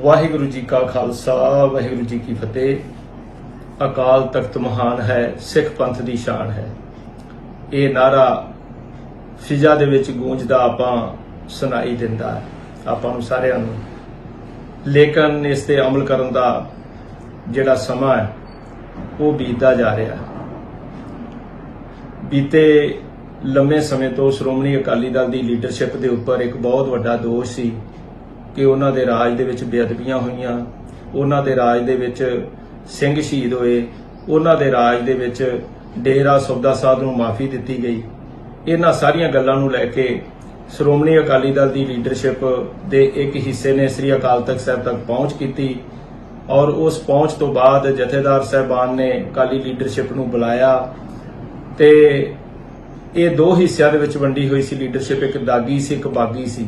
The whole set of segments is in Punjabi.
ਵਾਹਿਗੁਰੂ ਜੀ ਕਾ ਖਾਲਸਾ, ਵਾਹਿਗੁਰੂ ਜੀ ਕੀ ਫਤਿਹ। ਅਕਾਲ ਤਖਤ ਮਹਾਨ ਹੈ, ਸਿੱਖ ਪੰਥ ਦੀ ਸ਼ਾਨ ਹੈ। ਇਹ ਨਾਰਾ ਫਿਜ਼ਾ ਦੇ ਵਿੱਚ ਗੂੰਜਦਾ ਆਪਾਂ ਸੁਣਾਈ ਦਿੰਦਾ ਹੈ। ਆਪਾਂ ਨੂੰ ਸਾਰਿਆਂ ਨੂੰ। ਲੇਕਿਨ ਇਸ ਤੇ ਅਮਲ ਕਰਨ ਦਾ ਜਿਹੜਾ ਸਮਾਂ ਹੈ, ਉਹ ਬੀਤਦਾ ਜਾ ਰਿਹਾ ਹੈ। ਬੀਤੇ ਲੰਮੇ ਸਮੇਂ ਤੋਂ ਸ਼੍ਰੋਮਣੀ ਅਕਾਲੀ ਦਲ ਦੀ ਲੀਡਰਸ਼ਿਪ ਦੇ ਉੱਪਰ ਇੱਕ ਬਹੁਤ ਵੱਡਾ ਦੋਸ਼ ਸੀ। ਕਿ ਉਹਨਾਂ ਦੇ ਰਾਜ ਦੇ ਵਿੱਚ ਬੇਅਦਬੀਆਂ ਹੋਈਆਂ, ਉਹਨਾਂ ਦੇ ਰਾਜ ਦੇ ਵਿੱਚ ਸਿੰਘ ਸ਼ਹੀਦ ਹੋਏ, ਉਹਨਾਂ ਦੇ ਰਾਜ ਦੇ ਵਿੱਚ ਡੇਰਾ ਸੌਦਾ ਸਾਹਿਬ ਨੂੰ ਮਾਫੀ ਦਿੱਤੀ ਗਈ। ਇਹਨਾਂ ਸਾਰੀਆਂ ਗੱਲਾਂ ਨੂੰ ਲੈ ਕੇ ਸ਼੍ਰੋਮਣੀ ਅਕਾਲੀ ਦਲ ਦੀ ਲੀਡਰਸ਼ਿਪ ਦੇ ਇੱਕ ਹਿੱਸੇ ਨੇ ਸ੍ਰੀ ਅਕਾਲ ਤਖਤ ਸਾਹਿਬ ਤੱਕ ਪਹੁੰਚ ਕੀਤੀ ਔਰ ਉਸ ਪਹੁੰਚ ਤੋਂ ਬਾਅਦ ਜਥੇਦਾਰ ਸਾਹਿਬਾਨ ਨੇ ਅਕਾਲੀ ਲੀਡਰਸ਼ਿਪ ਨੂੰ ਬੁਲਾਇਆ ਤੇ ਇਹ ਦੋ ਹਿੱਸਿਆਂ ਦੇ ਵਿੱਚ ਵੰਡੀ ਹੋਈ ਸੀ ਲੀਡਰਸ਼ਿਪ, ਇੱਕ ਦਾਗੀ ਸੀ, ਇੱਕ ਬਾਗੀ ਸੀ।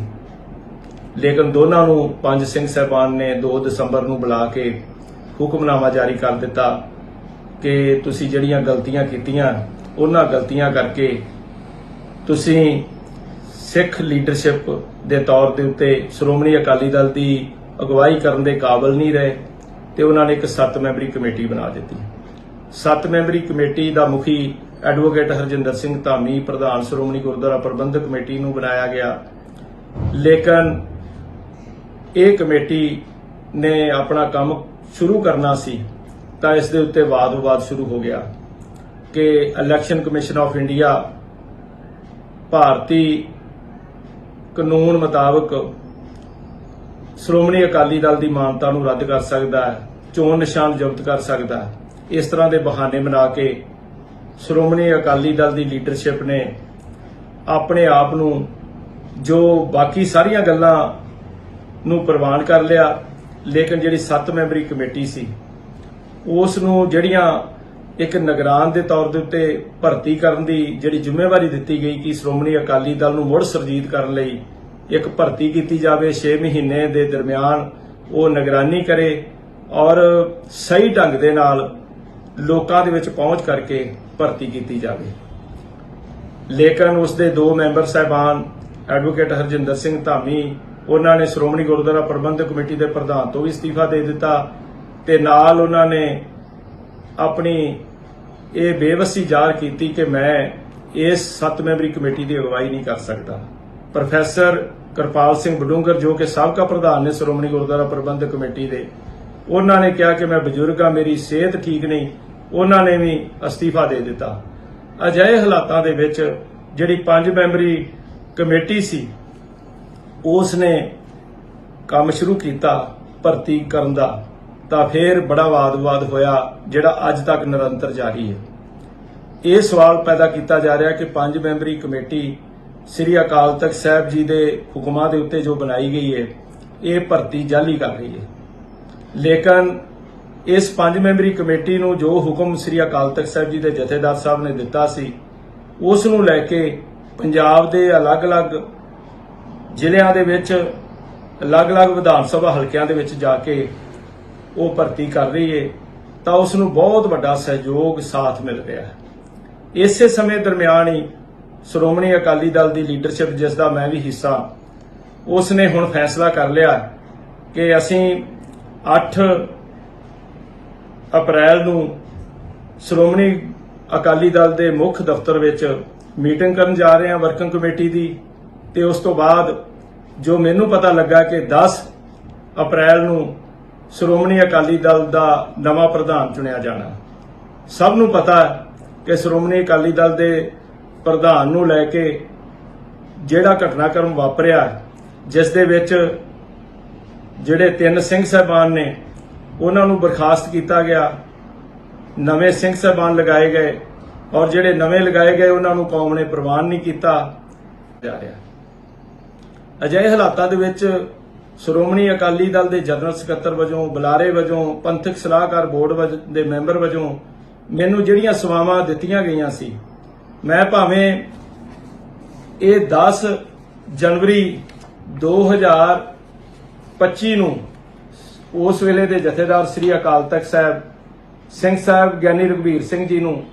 ਲੇਕਿਨ ਦੋਨਾਂ ਨੂੰ ਪੰਜ ਸਿੰਘ ਸਾਹਿਬਾਨ ਨੇ 2 ਦਸੰਬਰ ਨੂੰ ਬੁਲਾ ਕੇ ਹੁਕਮਨਾਮਾ ਜਾਰੀ ਕਰ ਦਿੱਤਾ ਕਿ ਤੁਸੀਂ ਜਿਹੜੀਆਂ ਗਲਤੀਆਂ ਕੀਤੀਆਂ, ਉਹਨਾਂ ਗਲਤੀਆਂ ਕਰਕੇ ਤੁਸੀਂ ਸਿੱਖ ਲੀਡਰਸ਼ਿਪ ਦੇ ਤੌਰ ਦੇ ਉੱਤੇ ਸ਼੍ਰੋਮਣੀ ਅਕਾਲੀ ਦਲ ਦੀ ਅਗਵਾਈ ਕਰਨ ਦੇ ਕਾਬਿਲ ਨਹੀਂ ਰਹੇ ਤੇ ਉਹਨਾਂ ਨੇ ਇੱਕ 7 ਮੈਂਬਰੀ ਕਮੇਟੀ ਬਣਾ ਦਿੱਤੀ। 7 ਮੈਂਬਰੀ ਕਮੇਟੀ ਦਾ ਮੁਖੀ ਐਡਵੋਕੇਟ ਹਰਜਿੰਦਰ ਸਿੰਘ ਧਾਮੀ, ਪ੍ਰਧਾਨ ਸ਼੍ਰੋਮਣੀ ਗੁਰਦੁਆਰਾ ਪ੍ਰਬੰਧਕ ਕਮੇਟੀ ਨੂੰ ਬਣਾਇਆ ਗਿਆ। ਲੇਕਿਨ ਇਹ ਕਮੇਟੀ ਨੇ ਆਪਣਾ ਕੰਮ ਸ਼ੁਰੂ ਕਰਨਾ ਸੀ, ਤਾਂ ਇਸ ਦੇ ਉੱਤੇ ਵਾਦ-ਵਿਵਾਦ ਸ਼ੁਰੂ ਹੋ ਗਿਆ ਕਿ ਇਲੈਕਸ਼ਨ ਕਮਿਸ਼ਨ ਆਫ ਇੰਡੀਆ ਭਾਰਤੀ ਕਾਨੂੰਨ ਮੁਤਾਬਕ ਸ਼੍ਰੋਮਣੀ ਅਕਾਲੀ ਦਲ ਦੀ ਮਾਨਤਾ ਨੂੰ ਰੱਦ ਕਰ ਸਕਦਾ ਹੈ, ਚੋਣ ਨਿਸ਼ਾਨ ਜ਼ਬਤ ਕਰ ਸਕਦਾ ਹੈ। ਇਸ ਤਰ੍ਹਾਂ ਦੇ ਬਹਾਨੇ ਬਣਾ ਕੇ ਸ਼੍ਰੋਮਣੀ ਅਕਾਲੀ ਦਲ ਦੀ ਲੀਡਰਸ਼ਿਪ ਨੇ ਆਪਣੇ ਆਪ ਨੂੰ ਜੋ ਬਾਕੀ ਸਾਰੀਆਂ ਗੱਲਾਂ ਨੂੰ ਪ੍ਰਵਾਨ ਕਰ ਲਿਆ, ਲੇਕਿਨ ਜਿਹੜੀ 7 ਮੈਂਬਰੀ ਕਮੇਟੀ ਸੀ ਉਸ ਨੂੰ ਜਿਹੜੀਆਂ ਇੱਕ ਨਿਗਰਾਨ ਦੇ ਤੌਰ ਦੇ ਉੱਤੇ ਭਰਤੀ ਕਰਨ ਦੀ ਜਿਹੜੀ ਜ਼ਿੰਮੇਵਾਰੀ ਦਿੱਤੀ ਗਈ ਕਿ ਸ਼੍ਰੋਮਣੀ ਅਕਾਲੀ ਦਲ ਨੂੰ ਮੁੜ ਸਰਜੀਤ ਕਰਨ ਲਈ ਇੱਕ ਭਰਤੀ ਕੀਤੀ ਜਾਵੇ 6 ਮਹੀਨੇ ਦੇ ਦਰਮਿਆਨ ਉਹ ਨਿਗਰਾਨੀ ਕਰੇ ਔਰ ਸਹੀ ਢੰਗ ਦੇ ਨਾਲ ਲੋਕਾਂ ਦੇ ਵਿੱਚ ਪਹੁੰਚ ਕਰਕੇ ਭਰਤੀ ਕੀਤੀ ਜਾਵੇ। ਲੇਕਿਨ ਉਸ ਦੇ ਦੋ ਮੈਂਬਰ ਸਾਹਿਬਾਨ, ਐਡਵੋਕੇਟ ਹਰਜਿੰਦਰ ਸਿੰਘ ਧਾਮੀ ਉਹਨਾਂ ਨੇ ਸ਼੍ਰੋਮਣੀ ਗੁਰਦੁਆਰਾ ਪ੍ਰਬੰਧਕ ਕਮੇਟੀ ਦੇ ਪ੍ਰਧਾਨ ਤੋਂ ਵੀ ਅਸਤੀਫਾ ਦੇ ਦਿੱਤਾ ਤੇ ਨਾਲ ਉਹਨਾਂ ਨੇ ਆਪਣੀ ਇਹ ਬੇਵਸੀ ਜ਼ਾਹਰ ਕੀਤੀ ਕਿ ਮੈਂ ਇਸ ਸੱਤ ਮੈਂਬਰੀ ਕਮੇਟੀ ਦੀ ਅਗਵਾਈ ਨਹੀਂ ਕਰ ਸਕਦਾ। ਪ੍ਰੋਫੈਸਰ ਕਿਰਪਾਲ ਸਿੰਘ ਬਡੂੰਗਰ ਜੋ ਕਿ ਸਾਬਕਾ ਪ੍ਰਧਾਨ ਨੇ ਸ਼੍ਰੋਮਣੀ ਗੁਰਦੁਆਰਾ ਪ੍ਰਬੰਧਕ ਕਮੇਟੀ ਦੇ, ਉਹਨਾਂ ਨੇ ਕਿਹਾ ਕਿ ਮੈਂ ਬਜ਼ੁਰਗ ਹਾਂ ਮੇਰੀ ਸਿਹਤ ਠੀਕ ਨਹੀਂ, ਉਹਨਾਂ ਨੇ ਵੀ ਅਸਤੀਫਾ ਦੇ ਦਿੱਤਾ। ਅਜਿਹੇ ਹਾਲਾਤਾਂ ਦੇ ਵਿੱਚ ਜਿਹੜੀ ਪੰਜ ਮੈਂਬਰੀ ਕਮੇਟੀ ਸੀ ਉਸ ਨੇ ਕੰਮ ਸ਼ੁਰੂ ਕੀਤਾ ਭਰਤੀ ਕਰਨ ਦਾ, ਤਾਂ ਫਿਰ ਬੜਾ ਵਾਦ-ਵਿਵਾਦ ਹੋਇਆ, ਜਿਹੜਾ ਅੱਜ ਤੱਕ ਨਿਰੰਤਰ ਜਾਰੀ ਹੈ। ਇਹ ਸਵਾਲ ਪੈਦਾ ਕੀਤਾ ਜਾ ਰਿਹਾ ਕਿ ਪੰਜ ਮੈਂਬਰੀ ਕਮੇਟੀ ਸ੍ਰੀ ਅਕਾਲ ਤਖਤ ਸਾਹਿਬ ਜੀ ਦੇ ਹੁਕਮਾਂ ਦੇ ਉੱਤੇ ਜੋ ਬਣਾਈ ਗਈ ਹੈ, ਇਹ ਭਰਤੀ ਜਾਲੀ ਕਰ ਰਹੀ ਹੈ। ਲੇਕਿਨ ਇਸ ਪੰਜ ਮੈਂਬਰੀ ਕਮੇਟੀ ਨੂੰ ਜੋ ਹੁਕਮ ਸ੍ਰੀ ਅਕਾਲ ਤਖਤ ਸਾਹਿਬ ਜੀ ਦੇ ਜਥੇਦਾਰ ਸਾਹਿਬ ਨੇ ਦਿੱਤਾ ਸੀ, ਉਸ ਨੂੰ ਲੈ ਕੇ ਪੰਜਾਬ ਦੇ ਅਲੱਗ-ਅਲੱਗ ਜ਼ਿਲ੍ਹਿਆਂ ਦੇ ਵਿੱਚ ਅਲੱਗ-ਅਲੱਗ ਵਿਧਾਨ ਸਭਾ ਹਲਕਿਆਂ ਦੇ ਵਿੱਚ ਜਾ ਕੇ ਉਹ ਭਰਤੀ ਕਰ ਰਹੀ ਹੈ ਤਾਂ ਉਸ ਨੂੰ ਬਹੁਤ ਵੱਡਾ ਸਹਿਯੋਗ ਸਾਥ ਮਿਲ ਰਿਹਾ ਹੈ। ਇਸੇ ਸਮੇਂ ਦਰਮਿਆਨ ਹੀ ਸ਼੍ਰੋਮਣੀ ਅਕਾਲੀ ਦਲ ਦੀ ਲੀਡਰਸ਼ਿਪ, ਜਿਸ ਦਾ ਮੈਂ ਵੀ ਹਿੱਸਾ, ਉਸ ਨੇ ਹੁਣ ਫੈਸਲਾ ਕਰ ਲਿਆ ਕਿ ਅਸੀਂ 8 ਅਪ੍ਰੈਲ ਨੂੰ ਸ਼੍ਰੋਮਣੀ ਅਕਾਲੀ ਦਲ ਦੇ ਮੁੱਖ ਦਫ਼ਤਰ ਵਿੱਚ ਮੀਟਿੰਗ ਕਰਨ ਜਾ ਰਹੇ ਹਾਂ, ਵਰਕਿੰਗ ਕਮੇਟੀ ਦੀ। ਤੇ ਉਸ ਤੋਂ ਬਾਅਦ ਜੋ ਮੈਨੂੰ ਪਤਾ ਲੱਗਾ ਕਿ 10 ਅਪ੍ਰੈਲ ਨੂੰ ਸ਼੍ਰੋਮਣੀ ਅਕਾਲੀ ਦਲ ਦਾ ਨਵਾਂ ਪ੍ਰਧਾਨ ਚੁਣਿਆ ਜਾਣਾ। ਸਭ ਨੂੰ ਪਤਾ ਕਿ ਸ਼੍ਰੋਮਣੀ ਅਕਾਲੀ ਦਲ ਦੇ ਪ੍ਰਧਾਨ ਨੂੰ ਲੈ ਕੇ ਜਿਹੜਾ ਘਟਨਾਕ੍ਰਮ ਵਾਪਰਿਆ ਜਿਸ ਦੇ ਵਿੱਚ ਜਿਹੜੇ ਤਿੰਨ ਸਿੰਘ ਸਾਹਿਬਾਨ ਨੇ, ਉਹਨਾਂ ਨੂੰ ਬਰਖਾਸਤ ਕੀਤਾ ਗਿਆ। ਨਵੇਂ ਸਿੰਘ ਸਾਹਿਬਾਨ ਲਗਾਏ ਗਏ ਔਰ ਜਿਹੜੇ ਨਵੇਂ ਲਗਾਏ ਗਏ, ਉਹਨਾਂ ਨੂੰ ਕੌਮ ਨੇ ਪ੍ਰਵਾਨ ਨਹੀਂ ਕੀਤਾ। ਜਾ ਰਿਹਾ। ਅਜਿਹੇ ਹਾਲਾਤਾਂ ਦੇ ਵਿੱਚ ਸ਼੍ਰੋਮਣੀ ਅਕਾਲੀ ਦਲ ਦੇ ਜਨਰਲ ਸਕੱਤਰ ਵਜੋਂ, ਬੁਲਾਰੇ ਵਜੋਂ, ਪੰਥਕ ਸਲਾਹਕਾਰ ਬੋਰਡ ਵਜ- ਦੇ ਮੈਂਬਰ ਵਜੋਂ ਮੈਨੂੰ ਜਿਹੜੀਆਂ ਸੇਵਾਵਾਂ ਦਿੱਤੀਆਂ ਗਈਆਂ ਸੀ, ਮੈਂ ਭਾਵੇਂ ਇਹ 10 ਜਨਵਰੀ 2025 ਨੂੰ ਉਸ ਵੇਲੇ ਦੇ ਜਥੇਦਾਰ ਸ੍ਰੀ ਅਕਾਲ ਤਖਤ ਸਾਹਿਬ, ਸਿੰਘ ਸਾਹਿਬ ਗਿਆਨੀ ਰਘਵੀਰ ਸਿੰਘ ਜੀ ਨੂੰ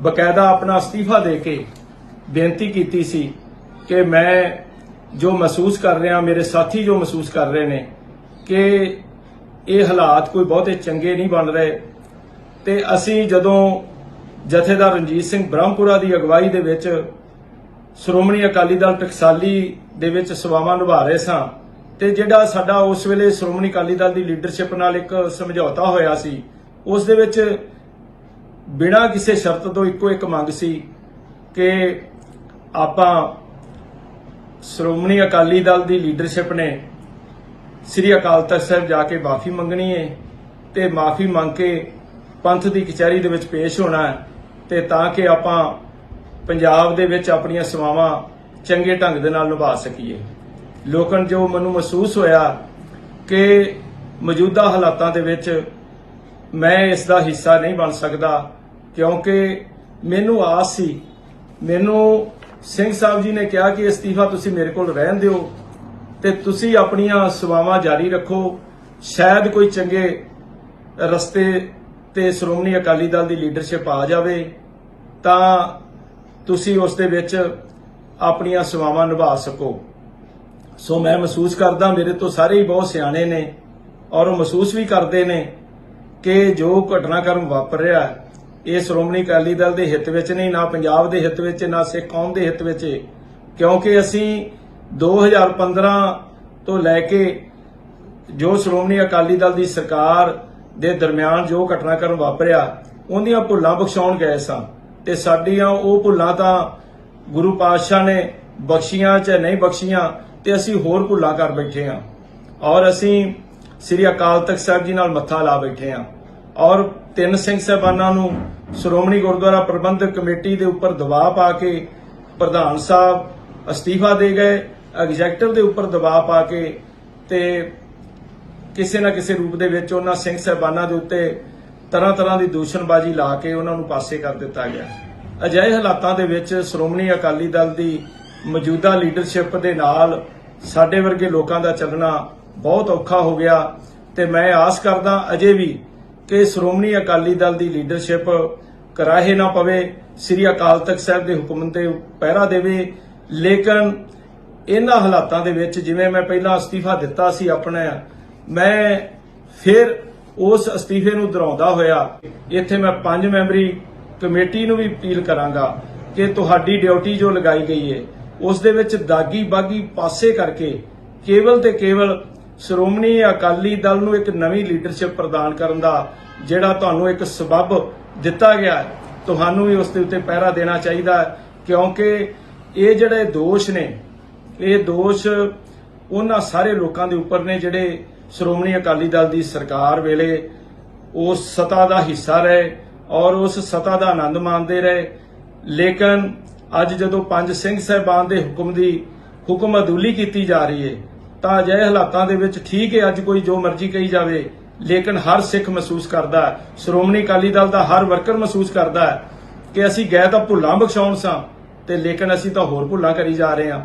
ਬਕਾਇਦਾ ਆਪਣਾ ਅਸਤੀਫਾ ਦੇ ਕੇ ਬੇਨਤੀ ਕੀਤੀ ਸੀ ਕਿ ਮੈਂ ਜੋ ਮਹਿਸੂਸ ਕਰ ਰਿਹਾ, ਮੇਰੇ ਸਾਥੀ ਜੋ ਮਹਿਸੂਸ ਕਰ ਰਹੇ ਨੇ, ਕਿ ਇਹ ਹਾਲਾਤ ਕੋਈ ਬਹੁਤੇ ਚੰਗੇ ਨਹੀਂ ਬਣ ਰਹੇ। ਤੇ ਅਸੀਂ ਜਦੋਂ ਜਥੇਦਾਰ ਰਣਜੀਤ ਸਿੰਘ ਬ੍ਰਹਮਪੁਰਾ ਦੀ ਅਗਵਾਈ ਦੇ ਵਿੱਚ ਸ਼੍ਰੋਮਣੀ ਅਕਾਲੀ ਦਲ ਟਕਸਾਲੀ ਦੇ ਵਿੱਚ ਸੇਵਾਵਾਂ ਨਿਭਾ ਰਹੇ ਸਾਂ, ਤੇ ਜਿਹੜਾ ਸਾਡਾ ਉਸ ਵੇਲੇ ਸ਼੍ਰੋਮਣੀ ਅਕਾਲੀ ਦਲ ਦੀ ਲੀਡਰਸ਼ਿਪ ਨਾਲ ਇੱਕ ਸਮਝੌਤਾ ਹੋਇਆ ਸੀ, ਉਸ ਦੇ ਵਿੱਚ ਬਿਨਾਂ ਕਿਸੇ ਸ਼ਰਤ ਤੋਂ ਇੱਕੋ ਇੱਕ ਮੰਗ ਸੀ ਕਿ ਆਪਾਂ ਸ਼੍ਰੋਮਣੀ ਅਕਾਲੀ ਦਲ ਦੀ ਲੀਡਰਸ਼ਿਪ ਨੇ ਸ੍ਰੀ ਅਕਾਲ ਤਖਤ ਸਾਹਿਬ ਜਾ ਕੇ ਮਾਫੀ ਮੰਗਣੀ ਹੈ ਤੇ ਮਾਫੀ ਮੰਗ ਕੇ ਪੰਥ ਦੀ ਕਚਹਿਰੀ ਦੇ ਵਿੱਚ ਪੇਸ਼ ਹੋਣਾ ਹੈ ਤੇ ਤਾਂ ਕਿ ਆਪਾਂ ਪੰਜਾਬ ਦੇ ਵਿੱਚ ਆਪਣੀਆਂ ਸੇਵਾਵਾਂ ਚੰਗੇ ਢੰਗ ਦੇ ਨਾਲ ਨਿਭਾ ਸਕੀਏ। ਲੋਕਾਂ ਜੋ ਮੈਨੂੰ ਮਹਿਸੂਸ ਹੋਇਆ ਕਿ ਮੌਜੂਦਾ ਹਾਲਾਤਾਂ ਦੇ ਵਿੱਚ ਮੈਂ ਇਸ ਦਾ ਹਿੱਸਾ ਨਹੀਂ ਬਣ ਸਕਦਾ ਕਿਉਂਕਿ ਮੈਨੂੰ ਆਸ ਸੀ, ਮੈਨੂੰ ਸਿੰਘ ਸਾਹਿਬ ਜੀ ਨੇ ਕਿਹਾ ਕਿ ਅਸਤੀਫਾ ਤੁਸੀਂ ਮੇਰੇ ਕੋਲ ਰਹਿਣ ਦਿਓ ਤੇ ਤੁਸੀਂ ਆਪਣੀਆਂ ਸੇਵਾਵਾਂ ਜਾਰੀ ਰੱਖੋ। ਸ਼ਾਇਦ ਕੋਈ ਚੰਗੇ ਰਸਤੇ ਤੇ ਸ਼੍ਰੋਮਣੀ ਅਕਾਲੀ ਦਲ ਦੀ ਲੀਡਰਸ਼ਿਪ ਆ ਜਾਵੇ ਤਾਂ ਤੁਸੀਂ ਉਸ ਦੇ ਵਿੱਚ ਆਪਣੀਆਂ ਸੇਵਾਵਾਂ ਨਿਭਾ ਸਕੋ। ਸੋ ਮੈਂ ਮਹਿਸੂਸ ਕਰਦਾ ਮੇਰੇ ਤੋਂ ਸਾਰੇ ਹੀ ਬਹੁਤ ਸਿਆਣੇ ਨੇ ਔਰ ਉਹ ਮਹਿਸੂਸ ਵੀ ਕਰਦੇ ਨੇ ਕਿ ਜੋ ਘਟਨਾਕ੍ਰਮ ਵਾਪਰ ਰਿਹਾ ਹੈ, ਇਹ ਸ਼੍ਰੋਮਣੀ ਅਕਾਲੀ ਦਲ ਦੇ ਹਿੱਤ ਵਿੱਚ ਨਹੀਂ, ਨਾ ਪੰਜਾਬ ਦੇ ਹਿੱਤ ਵਿੱਚ, ਨਾ ਸਿੱਖ ਕੌਮ ਦੇ ਹਿੱਤ ਵਿੱਚ। ਹੈ। ਕਿਉਂਕਿ ਅਸੀਂ 2015 ਤੋਂ ਲੈ ਕੇ ਜੋ ਸ਼੍ਰੋਮਣੀ ਅਕਾਲੀ ਦਲ ਦੀ ਸਰਕਾਰ ਦੇ ਦਰਮਿਆਨ ਜੋ ਘਟਨਾਕ੍ਰਮ ਵਾਪਰਿਆ, ਉਹਦੀਆਂ ਭੁੱਲਾਂ ਬਖਸ਼ਾਉਣ ਗਏ ਸਾਂ। ਤੇ ਸਾਡੀਆਂ ਉਹ ਭੁੱਲਾਂ ਤਾਂ ਗੁਰੂ ਪਾਤਸ਼ਾਹ ਨੇ ਬਖਸ਼ੀਆਂ ਚ ਨਹੀਂ ਬਖਸ਼ੀਆਂ, ਤੇ ਅਸੀਂ ਹੋਰ ਭੁੱਲਾਂ ਕਰ ਬੈਠੇ ਹਾਂ ਔਰ ਅਸੀਂ ਸ੍ਰੀ ਅਕਾਲ ਤਖਤ ਸਾਹਿਬ ਜੀ ਨਾਲ ਮੱਥਾ ਲਾ ਬੈਠੇ ਹਾਂ ਔਰ ਤਿੰਨ ਸਿੰਘ ਸਾਹਿਬਾਨਾਂ ਨੂੰ ਸ਼੍ਰੋਮਣੀ ਗੁਰਦੁਆਰਾ ਪ੍ਰਬੰਧਕ ਕਮੇਟੀ ਦੇ ਉੱਪਰ ਦਬਾਅ ਪਾ ਕੇ ਪ੍ਰਧਾਨ ਸਾਹਿਬ ਅਸਤੀਫਾ ਦੇ ਗਏ, ਐਗਜ਼ੈਕਟਿਵ ਦੇ ਉੱਪਰ ਦਬਾਅ ਪਾ ਕੇ ਤੇ ਕਿਸੇ ਨਾ ਕਿਸੇ ਰੂਪ ਦੇ ਵਿੱਚ ਉਹਨਾਂ ਸਿੰਘ ਸਾਹਿਬਾਨਾਂ ਦੇ ਉੱਤੇ ਤਰ੍ਹਾਂ ਤਰ੍ਹਾਂ ਦੀ ਦੂਸ਼ਣਬਾਜ਼ੀ ਲਾ ਕੇ ਉਹਨਾਂ ਨੂੰ ਪਾਸੇ ਕਰ ਦਿੱਤਾ ਗਿਆ। ਅਜਿਹੇ ਹਾਲਾਤਾਂ ਦੇ ਵਿੱਚ ਸ਼੍ਰੋਮਣੀ ਅਕਾਲੀ ਦਲ ਦੀ ਮੌਜੂਦਾ ਲੀਡਰਸ਼ਿਪ ਦੇ ਨਾਲ ਸਾਡੇ ਵਰਗੇ ਲੋਕਾਂ ਦਾ ਚੱਲਣਾ ਬਹੁਤ ਔਖਾ ਹੋ ਗਿਆ ਤੇ ਮੈਂ ਆਸ ਕਰਦਾ ਅਜੇ ਵੀ ਕਿ ਸ਼੍ਰੋਮਣੀ ਅਕਾਲੀ ਦਲ ਦੀ ਲੀਡਰਸ਼ਿਪ ਕਰਾਹੇ ਨਾ ਪਵੇ, ਸ੍ਰੀ ਅਕਾਲ ਤਖਤ ਸਾਹਿਬ ਦੇ ਹੁਕਮ ਤੇ ਪਹਿਰਾ ਦੇਵੇ। ਲੇਕਿਨ ਇਹਨਾਂ ਹਾਲਾਤਾਂ ਦੇ ਵਿੱਚ ਜਿਵੇਂ ਮੈਂ ਪਹਿਲਾਂ ਅਸਤੀਫਾ ਦਿੱਤਾ ਸੀ ਆਪਣੇ, ਮੈਂ ਫਿਰ ਉਸ ਅਸਤੀਫੇ ਨੂੰ ਦੁਹਰਾਉਂਦਾ ਹੋਇਆ। ਇੱਥੇ ਮੈਂ ਪੰਜ ਮੈਂਬਰੀ ਕਮੇਟੀ ਨੂੰ ਵੀ ਅਪੀਲ ਕਰਾਂਗਾ ਕਿ ਤੁਹਾਡੀ ਡਿਊਟੀ ਜੋ ਲਗਾਈ ਗਈ ਹੈ ਉਸ ਦੇ ਵਿੱਚ ਦਾਗੀ ਬਾਗੀ ਪਾਸੇ ਕਰਕੇ ਕੇਵਲ ਤੇ ਕੇਵਲ ਸ਼੍ਰੋਮਣੀ ਅਕਾਲੀ ਦਲ ਨੂੰ ਇੱਕ ਨਵੀਂ ਲੀਡਰਸ਼ਿਪ ਪ੍ਰਦਾਨ ਕਰਨ ਦਾ ਜਿਹੜਾ ਤੁਹਾਨੂੰ ਇੱਕ ਸਬਬ ਦਿੱਤਾ ਗਿਆ ਤੁਹਾਨੂੰ ਵੀ ਉਸ ਦੇ ਉੱਤੇ ਪਹਿਰਾ ਦੇਣਾ ਚਾਹੀਦਾ ਕਿਉਂਕਿ ਇਹ ਜਿਹੜੇ ਦੋਸ਼ ਨੇ, ਇਹ ਦੋਸ਼ ਉਹਨਾਂ ਸਾਰੇ ਲੋਕਾਂ ਦੇ ਉੱਪਰ ਨੇ ਜਿਹੜੇ ਸ਼੍ਰੋਮਣੀ ਅਕਾਲੀ ਦਲ ਦੀ ਸਰਕਾਰ ਵੇਲੇ ਉਸ ਸਤਾ ਦਾ ਹਿੱਸਾ ਰਹੇ ਔਰ ਉਸ ਸਤਾ ਦਾ ਆਨੰਦ ਮਾਣਦੇ ਰਹੇ। ਲੇਕਿਨ ਅੱਜ ਜਦੋਂ ਪੰਜ ਸਿੰਘ ਸਾਹਿਬਾਨ ਦੇ ਹੁਕਮ ਦੀ ਹੁਕਮ ਅਦੂਲੀ ਕੀਤੀ ਜਾ ਰਹੀ ਹੈ ਤਾਂ ਅਜਿਹੇ ਹਾਲਾਤਾਂ ਦੇ ਵਿੱਚ ਠੀਕ ਹੈ, ਅੱਜ ਕੋਈ ਜੋ ਮਰਜ਼ੀ ਕਹੀ ਜਾਵੇ, ਲੇਕਿਨ ਹਰ ਸਿੱਖ ਮਹਿਸੂਸ ਕਰਦਾ ਹੈ, ਸ਼੍ਰੋਮਣੀ ਅਕਾਲੀ ਦਲ ਦਾ ਹਰ ਵਰਕਰ ਮਹਿਸੂਸ ਕਰਦਾ ਹੈ ਕਿ ਅਸੀਂ ਗਏ ਤਾਂ ਭੁੱਲਾਂ ਬਖਸ਼ਾਉਣ ਸਾਂ ਤੇ ਲੇਕਿਨ ਅਸੀਂ ਤਾਂ ਹੋਰ ਭੁੱਲਾਂ ਕਰੀ ਜਾ ਰਹੇ ਹਾਂ।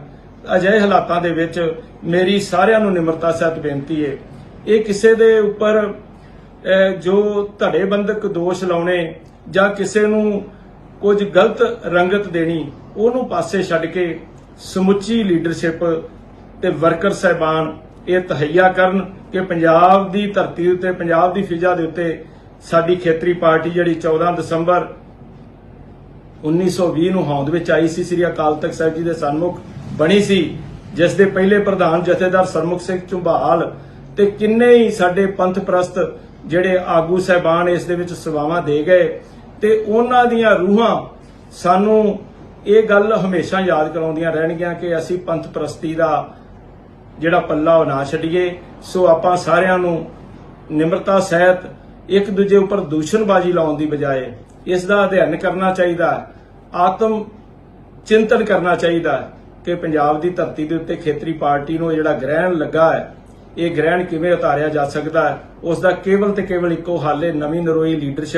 ਅਜਿਹੇ ਹਾਲਾਤਾਂ ਦੇ ਵਿੱਚ ਮੇਰੀ ਸਾਰਿਆਂ ਨੂੰ ਨਿਮਰਤਾ ਸਹਿਤ ਬੇਨਤੀ ਹੈ। ਇਹ ਕਿਸੇ ਦੇ ਉੱਪਰ ਜੋ ਧੜੇਬੰਦਕ ਦੋਸ਼ ਲਾਉਣੇ ਜਾਂ ਕਿਸੇ ਨੂੰ ਕੁਝ ਗਲਤ ਰੰਗਤ ਦੇਣੀ, ਉਹਨੂੰ ਪਾਸੇ ਛੱਡ ਕੇ ਸਮੁੱਚੀ ਲੀਡਰਸ਼ਿਪ ਤੇ ਵਰਕਰ ਸਹਿਬਾਨ ਇਹ ਤਹਈਆ ਕਰਨ ਕਿ ਪੰਜਾਬ ਦੀ ਧਰਤੀ ਉੱਤੇ, ਪੰਜਾਬ ਦੀ ਫਿਜ਼ਾ ਦੇ ਉੱਤੇ ਸਾਡੀ ਖੇਤਰੀ ਪਾਰਟੀ ਜਿਹੜੀ 14 ਦਸੰਬਰ 1920 ਨੂੰ ਹੋਂਦ ਵਿੱਚ ਆਈ ਸੀ, ਸ੍ਰੀ ਅਕਾਲ ਤਖਤ ਸਾਹਿਬ ਜੀ ਦੇ ਸਨਮੁਖ ਬਣੀ ਸੀ, ਜਿਸ ਦੇ ਪਹਿਲੇ ਪ੍ਰਧਾਨ ਜਥੇਦਾਰ ਸਰਮੁਖ ਸਿੰਘ ਝੁੰਬਾਲ ਤੇ ਕਿੰਨੇ ਹੀ ਸਾਡੇ ਪੰਥ ਪ੍ਰਸਤ ਜਿਹੜੇ ਆਗੂ ਸਹਿਬਾਨ ਇਸ ਦੇ ਵਿੱਚ ਸੇਵਾਵਾਂ ਦੇ ਗਏ ਤੇ ਉਹਨਾਂ ਦੀਆਂ ਰੂਹਾਂ ਸਾਨੂੰ ਇਹ ਗੱਲ ਹਮੇਸ਼ਾ ਯਾਦ ਕਰਾਉਂਦੀਆਂ ਰਹਿਣਗੀਆਂ ਕਿ ਅਸੀਂ ਪੰਥ ਪ੍ਰਸਤੀ ਦਾ ਜਿਹੜਾ ਪੱਲਾ ਉਹ ਨਾ ਛੱਡੀਏ, ਸੋ ਆਪਾਂ ਸਾਰਿਆਂ ਨੂੰ ਨਿਮਰਤਾ ਸਹਿਤ ਇੱਕ ਦੂਜੇ ਉੱਪਰ ਦੂਸ਼ਣਬਾਜ਼ੀ ਲਾਉਣ ਦੀ ਬਜਾਏ ਇਸ ਦਾ ਅਧਿਐਨ ਕਰਨਾ ਚਾਹੀਦਾ ਆਤਮ ਚਿੰਤਨ ਕਰਨਾ ਚਾਹੀਦਾ ਕਿ ਪੰਜਾਬ ਦੀ ਧਰਤੀ ਦੇ ਉੱਤੇ ਖੇਤਰੀ ਪਾਰਟੀ ਨੂੰ ਜਿਹੜਾ ਗ੍ਰਹਿਣ ਲੱਗਾ ਹੈ, ਇਹ ਗ੍ਰਹਿਣ ਕਿਵੇਂ ਉਤਾਰਿਆ ਜਾ ਸਕਦਾ ਹੈ, ਉਸ ਦਾ ਕੇਵਲ ਤੇ ਕੇਵਲ ਇੱਕੋ ਹੱਲ ਹੈ, ਨਵੀਂ ਨਰੋਈ ਲੀਡਰਸ਼ਿਪ